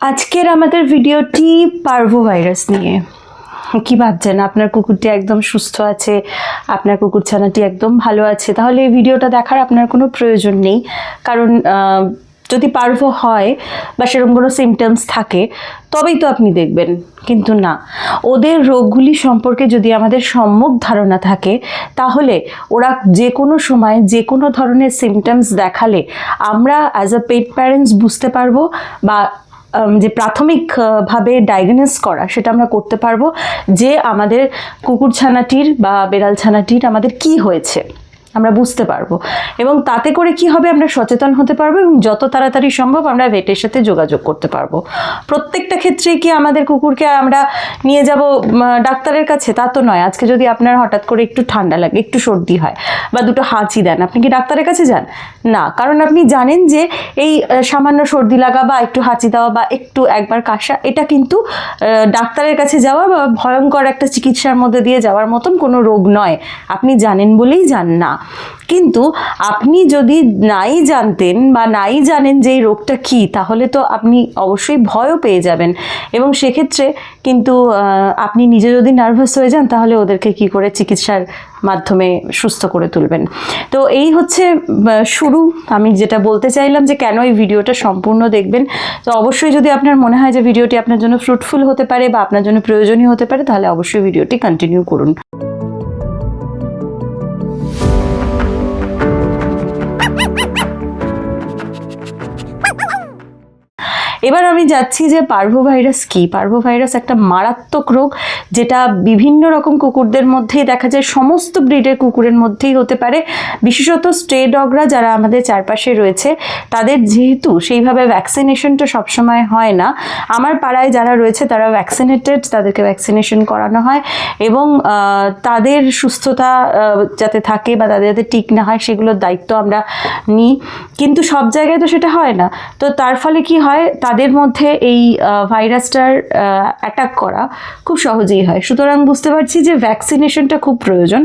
আজকের আমাদের ভিডিওটি পার্ভো ভাইরাস নিয়ে। কি ভাবছেন? আপনার কুকুরটি একদম সুস্থ আছে, আপনার কুকুর ছানাটি একদম ভালো আছে। তাহলে এই ভিডিওটা দেখার আপনার কোনো প্রয়োজন নেই। কারণ যদি পার্ভো হয় বা সেরকম কোনো সিমটমস থাকে, তবেই তো আপনি দেখবেন। কিন্তু না, ওদের রোগগুলি সম্পর্কে যদি আমাদের সম্যক ধারণা থাকে, তাহলে ওরা যে কোনো সময় যে কোনো ধরনের সিমটমস দেখালে আমরা অ্যাজ আ পেট প্যারেন্টস বুঝতে পারব বা যে প্রাথমিকভাবে ডায়াগনোস করা, সেটা আমরা করতে পারব যে আমাদের কুকুর ছানাটির বা বেড়াল ছানাটির আমাদের কি হয়েছে। আমরা বুঝতে পারব। এবং তাতে করে কি হবে আমরা সচেতন হতে পারব এবং যত তাড়াতাড়ি সম্ভব আমরা ভেটের সাথে যোগাযোগ করতে পারব। প্রত্যেকটা ক্ষেত্রে কি আমাদের কুকুরকে আমরা নিয়ে যাব ডাক্তারের কাছে? তা তো নয়। আজকে যদি আপনার হঠাৎ করে একটু ঠান্ডা লাগে, একটু সর্দি হয় বা দুটো হাঁচি দেন, আপনি কি ডাক্তারের কাছে যান? না। কারণ আপনি জানেন যে এই সামান্য সর্দি লাগা বা একটু হাঁচি দেওয়া বা একটু একবার কাশা, এটা কিন্তু ডাক্তারের কাছে যাওয়া বা ভয়ঙ্কর একটা চিকিৎসার মধ্যে দিয়ে যাওয়ার মতন কোনো রোগ নয়। আপনি জানেন বলেই যান না। কিন্তু আপনি যদি নাই জানতেন বা নাই জানেন যে এই রোগটা কী, তাহলে তো আপনি অবশ্যই ভয়ও পেয়ে যাবেন। এবং সেক্ষেত্রে কিন্তু আপনি নিজে যদি নার্ভাস হয়ে যান, তাহলে ওদেরকে কি করে চিকিৎসার মাধ্যমে সুস্থ করে তুলবেন। তো এই হচ্ছে শুরু। আমি যেটা বলতে চাইলাম যে কেন এই ভিডিওটা সম্পূর্ণ দেখবেন। তো অবশ্যই যদি আপনার মনে হয় যে ভিডিওটি আপনার জন্য ফ্রুটফুল হতে পারে বা আপনার জন্য প্রয়োজনীয় হতে পারে, তাহলে অবশ্যই ভিডিওটি কন্টিনিউ করুন। এবার আমি যাচ্ছি যে পার্ভো ভাইরাস কি? পার্ভো ভাইরাস একটা মারাত্মক রোগ যেটা বিভিন্ন রকম কুকুরদের মধ্যেই দেখা যায়, সমস্ত ব্রিডের কুকুরের মধ্যেই হতে পারে। বিশেষত স্ট্রে ডগরা যারা আমাদের চারপাশে রয়েছে, তাদের যেহেতু সেইভাবে ভ্যাকসিনেশনটা সবসময় হয় না, আমার পাড়ায় যারা রয়েছে তারা ভ্যাকসিনেটেড তাদেরকে ভ্যাকসিনেশন করানো হয় এবং তাদের সুস্থতা যাতে থাকে বা তাদের যাতে ঠিক না হয় সেগুলোর দায়িত্ব আমরা নিই। কিন্তু সব জায়গায় তো সেটা হয় না। তো তার ফলে কি হয়? তাদের মধ্যে এই ভাইরাসটার অ্যাটাক করা খুব সহজেই হয়। সুতরাং বুঝতে পারছি যে ভ্যাকসিনেশনটা খুব প্রয়োজন।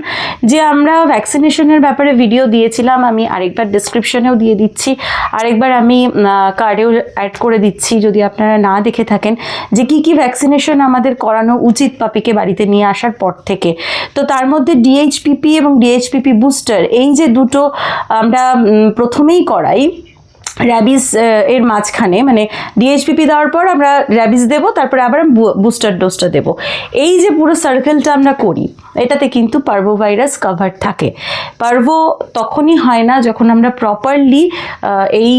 যে আমরা ভ্যাকসিনেশনের ব্যাপারে ভিডিও দিয়েছিলাম, আমি আরেকবার ডিসক্রিপশনেও দিয়ে দিচ্ছি। আরেকবার আমি কার্ডেও অ্যাড করে দিচ্ছি, যদি আপনারা না দেখে থাকেন, যে কি কি ভ্যাকসিনেশন আমাদের করানো উচিত পাপিকে বাড়িতে নিয়ে আসার পর থেকে। তো তার মধ্যে ডিএইচপিপি এবং ডিএইচপিপি বুস্টার এই যে দুটো আমরা প্রথমেই করাই র্যাবিস এর মাঝখানে মানে ডিএইচপিপি দেওয়ার পর আমরা র্যাবিস দেবো, তারপরে আবার বুস্টার ডোজটা দেবো। এই যে পুরো সার্কেলটা আমরা করি, এটাতে কিন্তু পার্ভো ভাইরাস কভার থাকে। পার্ভো তখনই হয় না যখন আমরা প্রপারলি এই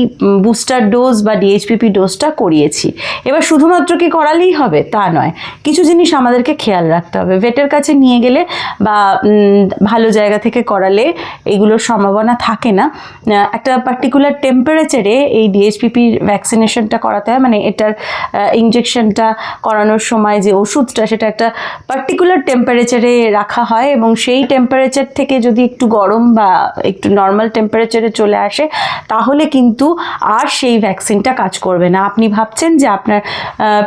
বুস্টার ডোজ বা ডিএইচপিপি ডোজটা করিয়েছি। এবার শুধুমাত্র কি করালেই হবে? তা নয়। কিছু জিনিস আমাদেরকে খেয়াল রাখতে হবে। ভেটের কাছে নিয়ে গেলে বা ভালো জায়গা থেকে করালে এগুলোর সম্ভাবনা থাকে না। একটা পার্টিকুলার টেম্পারেচারে এই ডিএইচপিপির ভ্যাকসিনেশনটা করাতে হয়। মানে এটার ইঞ্জেকশনটা করানোর সময় যে ওষুধটা, সেটা একটা পার্টিকুলার টেম্পারেচারে রাখা হয় এবং সেই টেম্পারেচার থেকে যদি একটু গরম বা একটু নর্মাল টেম্পারেচারে চলে আসে, তাহলে কিন্তু আর সেই ভ্যাকসিনটা কাজ করবে না। আপনি ভাবছেন যে আপনার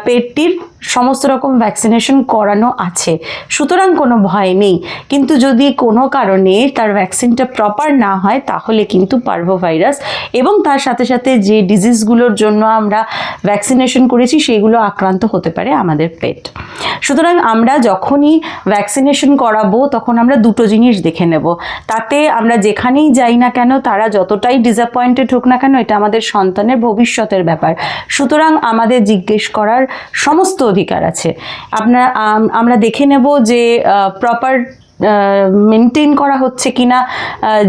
পেটটির সমস্ত রকম ভ্যাকসিনেশন করানো আছে। সুতরাং কোনো ভয় নেই। কিন্তু যদি কোনো কারণে তার ভ্যাকসিনটা প্রপার না হয়, তাহলে কিন্তু পার্ভো ভাইরাস এবং তার সাথে সাথে যে ডিজিজগুলোর জন্য আমরা ভ্যাকসিনেশন করেছি, সেগুলো আক্রান্ত হতে পারে আমাদের পেট। সুতরাং আমরা যখনই ভ্যাকসিনেশন করাবো, তখন আমরা দুটো জিনিস দেখে নেব। তাতে আমরা যেখানেই যাই না কেন, তারা যতটাই ডিসঅ্যাপয়েন্টেড হোক না কেন, এটা আমাদের সন্তানের ভবিষ্যতের ব্যাপার। সুতরাং আমাদের জিজ্ঞেস করার সমস্ত অধিকার আছে। আপনার আমরা দেখে নেব যে প্রপার মেনটেন করা হচ্ছে কিনা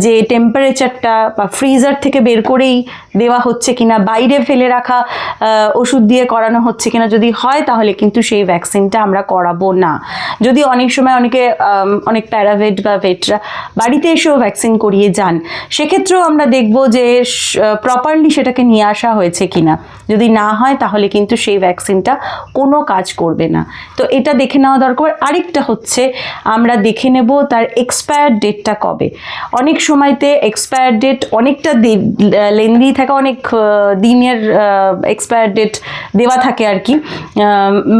যে টেম্পারেচারটা বা ফ্রিজার থেকে বের করেই দেওয়া হচ্ছে কিনা, বাইরে ফেলে রাখা ওষুধ দিয়ে করানো হচ্ছে কিনা যদি হয় তাহলে কিন্তু সেই ভ্যাকসিনটা আমরা করাবো না। যদি অনেক সময় অনেকে অনেক প্যারাভেট বা ভেটরা বাড়িতে এসেও ভ্যাকসিন করিয়ে যান, সেক্ষেত্রেও আমরা দেখব যে প্রপারলি সেটাকে নিয়ে আসা হয়েছে কিনা। যদি না হয় তাহলে কিন্তু সেই ভ্যাকসিনটা কোনো কাজ করবে না। তো এটা দেখে নেওয়া দরকার। আরেকটা হচ্ছে, আমরা দেখে নেব, তার এক্সপায়ার ডেটটা কবে? অনেক সময়তে এক্সপায়ার ডেট অনেকটা লেন্দি থাকে, অনেক দিনের এক্সপায়ার ডেট দেওয়া থাকে আর কি।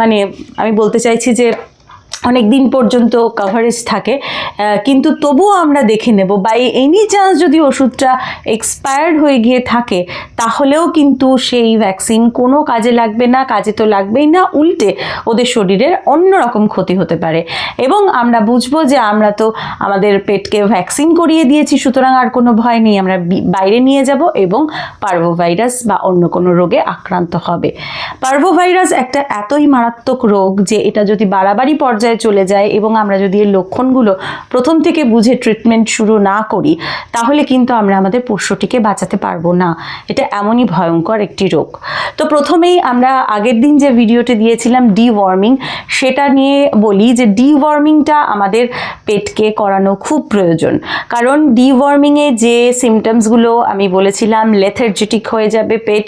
মানে আমি বলতে চাইছি যে অনেক দিন পর্যন্ত কভারেজ থাকে কিন্তু তবুও আমরা দেখে নেব বাই এনি চান্স যদি ওষুধটা এক্সপায়ার্ড হয়ে গিয়ে থাকে, তাহলেও কিন্তু সেই ভ্যাকসিন কোনো কাজে লাগবে না, কাজে তো লাগবেই না, উল্টে ওদের শরীরের অন্য রকম ক্ষতি হতে পারে। এবং আমরা বুঝব যে আমরা তো আমাদের পেটকে ভ্যাকসিন করিয়ে দিয়েছি, সুতরাং আর কোনো ভয় নেই, আমরা বাইরে নিয়ে যাব এবং পার্ভোভাইরাস বা অন্য কোনো রোগে আক্রান্ত হবে। পার্ভোভাইরাস একটা এতই মারাত্মক রোগ যে এটা যদি বাড়াবাড়ি পর্যায়ে চলে যায় এবং আমরা যদি এর লক্ষণগুলো প্রথম থেকে বুঝে ট্রিটমেন্ট শুরু না করি, তাহলে কিন্তু আমরা আমাদের পোষ্যটিকে বাঁচাতে পারব না। এটা এমনই ভয়ঙ্কর একটি রোগ। তো প্রথমেই আমরা আগের দিন যে ভিডিওটি দিয়েছিলাম ডি ওয়ার্মিং সেটা নিয়ে বলি যে ডি ওয়ার্মিংটা আমাদের পেটকে করানো খুব প্রয়োজন। কারণ ডি ওয়ার্মিংয়ে যে সিমটমসগুলো আমি বলেছিলাম লেথার্জেটিক হয়ে যাবে পেট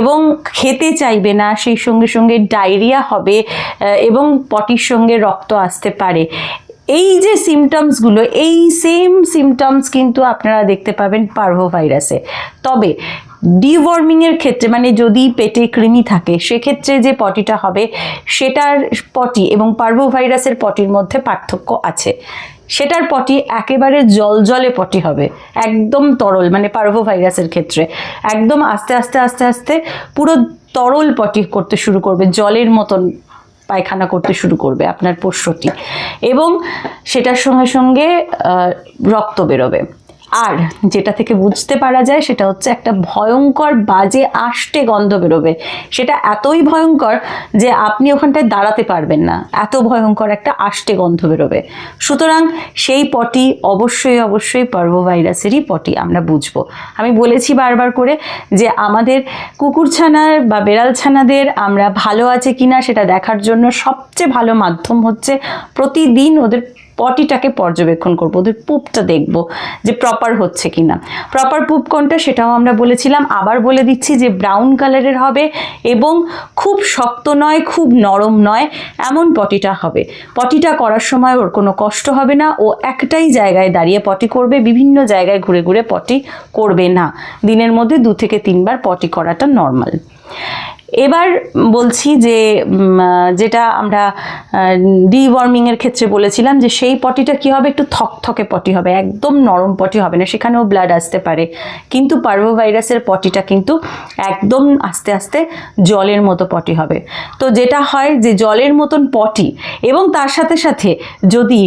এবং খেতে চাইবে না, সেই সঙ্গে সঙ্গে ডায়রিয়া হবে এবং পটির সঙ্গে রক্ত আসতে পারে। এই যে সিমটমসগুলো এই সেম সিমটমস কিন্তু আপনারা দেখতে পাবেন পার্ভো ভাইরাসে। তবে ডিওয়ার্মিংয়ের ক্ষেত্রে মানে যদি পেটে কৃমি থাকে, সেক্ষেত্রে যে পটিটা হবে, সেটার পটি এবং পার্ভো ভাইরাসের পটির মধ্যে পার্থক্য আছে। সেটার পটি একেবারে জল জলে পটি হবে, একদম তরল মানে পার্ভো ভাইরাসের ক্ষেত্রে। একদম আস্তে আস্তে আস্তে আস্তে পুরো তরল পটি করতে শুরু করবে, জলের মতন পায়খানা করতে শুরু করবে আপনার পোষ্যটি এবং সেটার সঙ্গে সঙ্গে রক্ত বেরোবে। আর যেটা থেকে বুঝতে পারা যায় সেটা হচ্ছে একটা ভয়ঙ্কর বাজে আষ্টে গন্ধ বেরোবে। সেটা এতই ভয়ঙ্কর যে আপনি ওখানটায় দাঁড়াতে পারবেন না। এত ভয়ঙ্কর একটা আষ্টে গন্ধ বেরোবে। সুতরাং সেই পটি অবশ্যই অবশ্যই পার্ভোভাইরাসেরই পটি আমরা বুঝব। আমি বলেছি বারবার করে যে আমাদের কুকুরছানার বা বেড়াল ছানাদের আমরা ভালো আছে কিনা সেটা দেখার জন্য সবচেয়ে ভালো মাধ্যম হচ্ছে প্রতিদিন ওদের পটিটাকে পর্যবেক্ষণ করব, ওদের পুপটা দেখব যে প্রপার হচ্ছে কিনা। প্রপার পুপ কোনটা সেটাও আমরা বলেছিলাম, আবার বলে দিচ্ছি যে ব্রাউন কালারের হবে এবং খুব শক্ত নয়, খুব নরম নয়, এমন পটিটা হবে। পটিটা করার সময় ওর কোনো কষ্ট হবে না, ও একটাই জায়গায় দাঁড়িয়ে পটি করবে, বিভিন্ন জায়গায় ঘুরে ঘুরে পটি করবে না। দিনের মধ্যে দু থেকে তিনবার পটি করাটা নর্মাল এবার বলছি যে যেটা আমরা ডিওয়ার্মিংয়ের ক্ষেত্রে বলেছিলাম যে সেই পটিটা কী হবে? একটু থকথকে পটি হবে, একদম নরম পটি হবে না, সেখানেও ব্লাড আসতে পারে। কিন্তু পার্ভোভাইরাসের পটিটা কিন্তু একদম আস্তে আস্তে জলের মতো পটি হবে। তো যেটা হয় যে জলের মতন পটি এবং তার সাথে সাথে যদি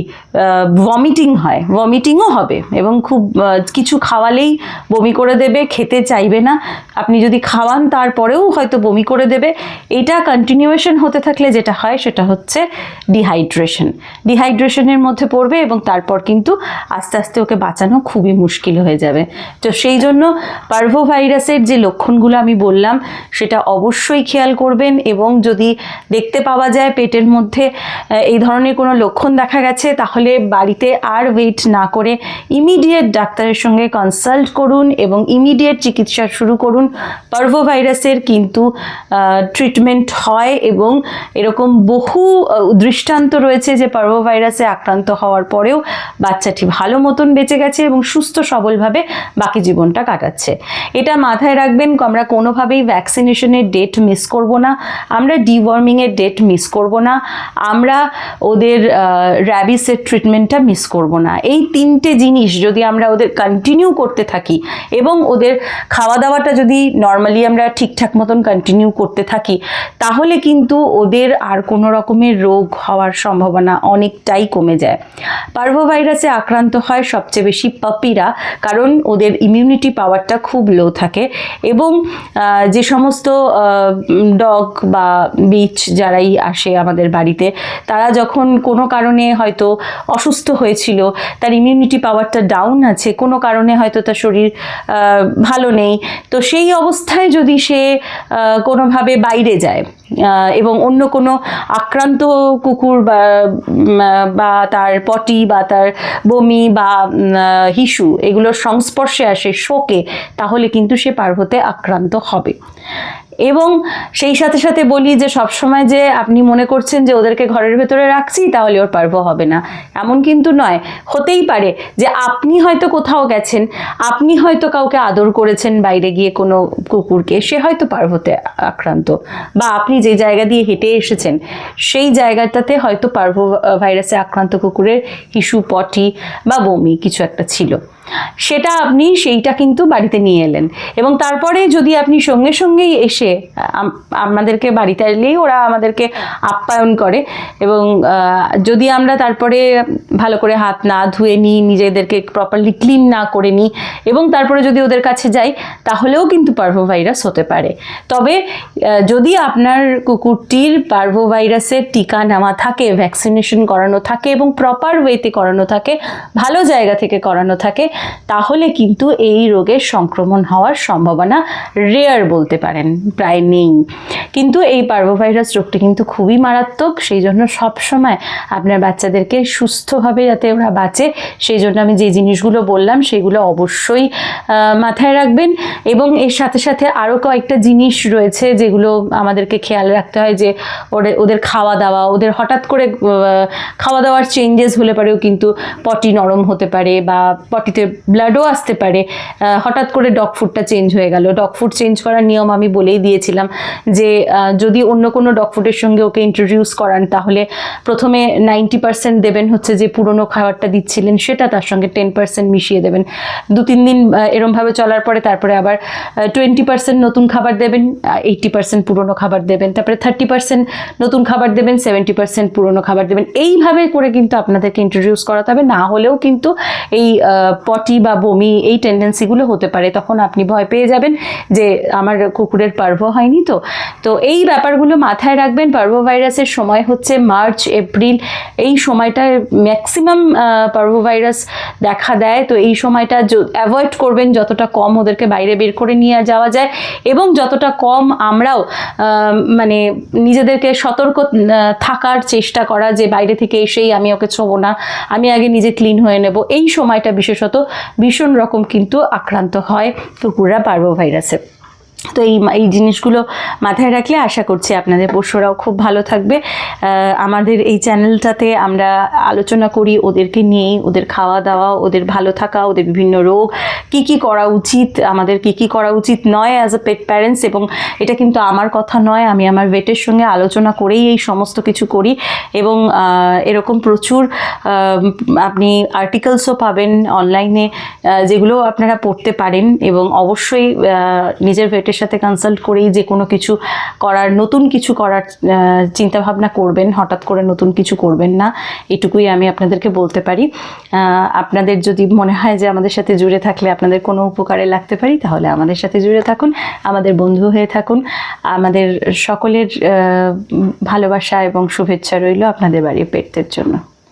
ভমিটিং হয় ভমিটিংও হবে এবং খুব কিছু খাওয়ালেই বমি করে দেবে, খেতে চাইবে না, আপনি যদি খাওয়ান তারপরেও হয়তো বমি করে দেবে। এটা কন্টিনিউয়েশন হতে থাকলে যেটা হয় সেটা হচ্ছে ডিহাইড্রেশন ডিহাইড্রেশনের মধ্যে পড়বে এবং তারপর কিন্তু আস্তে আস্তে ওকে বাঁচানো খুবই মুশকিল হয়ে যাবে। তো সেই জন্য পার্ভো ভাইরাসের যে লক্ষণগুলো আমি বললাম, সেটা অবশ্যই খেয়াল করবেন এবং যদি দেখতে পাওয়া যায় পেটের মধ্যে এই ধরনের কোনো লক্ষণ দেখা গেছে, তাহলে বাড়িতে আর ওয়েট না করে ইমিডিয়েট ডাক্তারের সঙ্গে কনসাল্ট করুন এবং ইমিডিয়েট চিকিৎসা শুরু করুন। পার্ভো ভাইরাসের কিন্তু ট্রিটমেন্ট হয় এবং এরকম বহু দৃষ্টান্ত রয়েছে যে পার্ভো ভাইরাসে আক্রান্ত হওয়ার পরেও বাচ্চাটি ভালো মতন বেঁচে গেছে এবং সুস্থ সবলভাবে বাকি জীবনটা কাটাচ্ছে। এটা মাথায় রাখবেন, আমরা কোনোভাবেই ভ্যাকসিনেশনের ডেট মিস করব না, আমরা ডিওয়ার্মিংয়ের ডেট মিস করব না, আমরা ওদের র্যাবিসের ট্রিটমেন্টটা মিস করব না। এই তিনটে জিনিস যদি আমরা ওদের কন্টিনিউ করতে থাকি এবং ওদের খাওয়া দাওয়াটা যদি নর্মালি আমরা ঠিকঠাক মতন কন্টিনিউ করতে থাকি তাহলে কিন্তু ওদের আর কোনো রকমের রোগ হওয়ার সম্ভাবনা অনেকটাই কমে যায়। পার্ভো ভাইরাসে আক্রান্ত হয় সবচেয়ে বেশি পাপিরা কারণ ওদের ইমিউনিটি পাওয়ারটা খুব লো থাকে এবং যে সমস্ত ডগ বা বিচ যারাই আসে আমাদের বাড়িতে তারা যখন কোনো কারণে হয়তো অসুস্থ হয়েছিল তার ইমিউনিটি পাওয়ারটা ডাউন আছে কোনো কারণে হয়তো তার শরীর ভালো নেই তো সেই অবস্থায় যদি সে আহ, কোনোভাবে বাইরে যায় এবং অন্য কোনো আক্রান্ত কুকুর বা তার পটি বা তার বমি বা হিসু এগুলোর সংস্পর্শে আসে শোকে, তাহলে কিন্তু সে পার্বতে আক্রান্ত হবে। এবং সেই সাথে সাথে বলি যে সবসময় যে আপনি মনে করছেন যে ওদেরকে ঘরের ভেতরে রাখছি, তাহলে ওর পারব হবে না। এমন কিন্তু নয়। হতেই পারে যে আপনি হয়তো কোথাও গেছেন, আপনি হয়তো কাউকে আদর করেছেন বাইরে গিয়ে কোনো কুকুরকে, সে হয়তো পার্বতে আক্রান্ত। বা আপনি যে জায়গা দিয়ে হেঁটে এসেছেন, সেই জায়গাটাতে হয়তো পার্ব ভাইরাসে আক্রান্ত কুকুরের হিসু, পটি বা বমি কিছু একটা ছিল। সেটা আপনি সেইটা কিন্তু বাড়িতে নিয়ে এলেন। এবং তারপরে যদি আপনি সঙ্গে সঙ্গেই এসে আমাদেরকে বাড়িতে এলেই ওরা আমাদেরকে আপ্যায়ন করে এবং যদি আমরা তারপরে ভালো করে হাত না ধুয়ে নিই, নিজেদেরকে প্রপারলি ক্লিন না করে নিই এবং তারপরে যদি ওদের কাছে যাই, তাহলেও কিন্তু পার্ভো ভাইরাস হতে পারে। তবে যদি আপনার কুকুরটির পার্ভো ভাইরাসের টিকা নেওয়া থাকে ভ্যাকসিনেশন করানো থাকে এবং প্রপার ওয়েতে করানো থাকে, ভালো জায়গা থেকে করানো থাকে তাহলে কিন্তু এই রোগের সংক্রমণ হওয়ার সম্ভাবনা রেয়ার বলতে পারেন, প্রায় নেই। কিন্তু এই পার্বোভাইরাস রোগটি কিন্তু খুবই মারাত্মক, সেই জন্য সবসময় আপনার বাচ্চাদেরকে সুস্থভাবে যাতে ওরা বাঁচে, সেই জন্য আমি যে জিনিসগুলো বললাম, সেগুলো অবশ্যই মাথায় রাখবেন। এবং এর সাথে সাথে আরও কয়েকটা জিনিস রয়েছে যেগুলো আমাদেরকে খেয়াল রাখতে হয় যে ওদের ওদের খাওয়া দাওয়া ওদের হঠাৎ করে খাওয়া দাওয়ার চেঞ্জেস হলে পারেও কিন্তু পটি নরম হতে পারে বা পটিতে ব্লাডও আসতে পারে। হঠাৎ করে ডগ ফুডটা চেঞ্জ হয়ে গেল। ডগ ফুড চেঞ্জ করার নিয়ম আমি বলেই দিয়েছিলাম যে যদি অন্য কোনো ডগ ফুডের সঙ্গে ওকে ইন্ট্রোডিউস করান, তাহলে প্রথমে নাইনটি পার্সেন্ট দেবেন হচ্ছে যে পুরনো খাবারটা দিচ্ছিলেন, সেটা তার সঙ্গে টেন পার্সেন্ট মিশিয়ে দেবেন। দু তিন দিন এরমভাবে চলার পরে তারপরে আবার টোয়েন্টি পার্সেন্ট নতুন খাবার দেবেন এইটটি পার্সেন্ট পুরনো খাবার দেবেন, তারপরে থার্টি পার্সেন্ট নতুন খাবার দেবেন সেভেন্টি পার্সেন্ট পুরনো খাবার দেবেন। এইভাবে করে কিন্তু আপনাদেরকে ইন্ট্রোডিউস করাতে হবে, না হলেও কিন্তু এই পটি বা বমি এই টেন্ডেন্সিগুলো হতে পারে, তখন আপনি ভয় পেয়ে যাবেন যে আমার কুকুরের পার্ভ হয়নি তো। তো এই ব্যাপারগুলো মাথায় রাখবেন পার্ভ ভাইরাসের সময় হচ্ছে মার্চ, এপ্রিল, এই সময়টায় ম্যাক্সিমাম পার্ভ ভাইরাস দেখা দেয়। তো এই সময়টা অ্যাভয়েড করবেন যতটা কম ওদেরকে বাইরে বের করে নিয়ে যাওয়া যায় এবং যতটা কম আমরাও মানে নিজেদেরকে সতর্ক থাকার চেষ্টা করা যে বাইরে থেকে এসেই আমি ওকে ছোবো না, আমি আগে নিজে ক্লিন হয়ে নেব। এই সময়টা বিশেষত ভীষণ রকম কিন্তু আক্রান্ত হয় কুকুরা পার্বো ভাইরাসে তো এই এই জিনিসগুলো মাথায় রাখলে আশা করছি আপনাদের পশুরাও খুব ভালো থাকবে। আমাদের এই চ্যানেলটাতে আমরা আলোচনা করি ওদেরকে নিয়েই, ওদের খাওয়া দাওয়া, ওদের ভালো থাকা, ওদের বিভিন্ন রোগ, কি কি করা উচিত, আমাদের কি কি করা উচিত নয় অ্যাজ আ পেট প্যারেন্টস এবং এটা কিন্তু আমার কথা নয়, আমি আমার ভেটের সঙ্গে আলোচনা করেই এই সমস্ত কিছু করি এবং এরকম প্রচুর আপনি আর্টিকেলসও পাবেন অনলাইনে যেগুলো আপনারা পড়তে পারেন এবং অবশ্যই নিজের ভেটের সাথে কনসাল্ট করেই যে কোনো কিছু করার, নতুন কিছু করার চিন্তা ভাবনা করবেন, হঠাৎ করে নতুন কিছু করবেন না, এটুকুই আমি আপনাদেরকে বলতে পারি। আপনাদের যদি মনে হয় যে আমাদের সাথে জুড়ে থাকলে আপনাদের কোনো উপকারে লাগতে পারি, তাহলে আমাদের সাথে জুড়ে থাকুন, আমাদের বন্ধু হয়ে থাকুন। আমাদের সকলের ভালোবাসা এবং শুভেচ্ছা রইল আপনাদের বাড়ির পেটদের জন্য।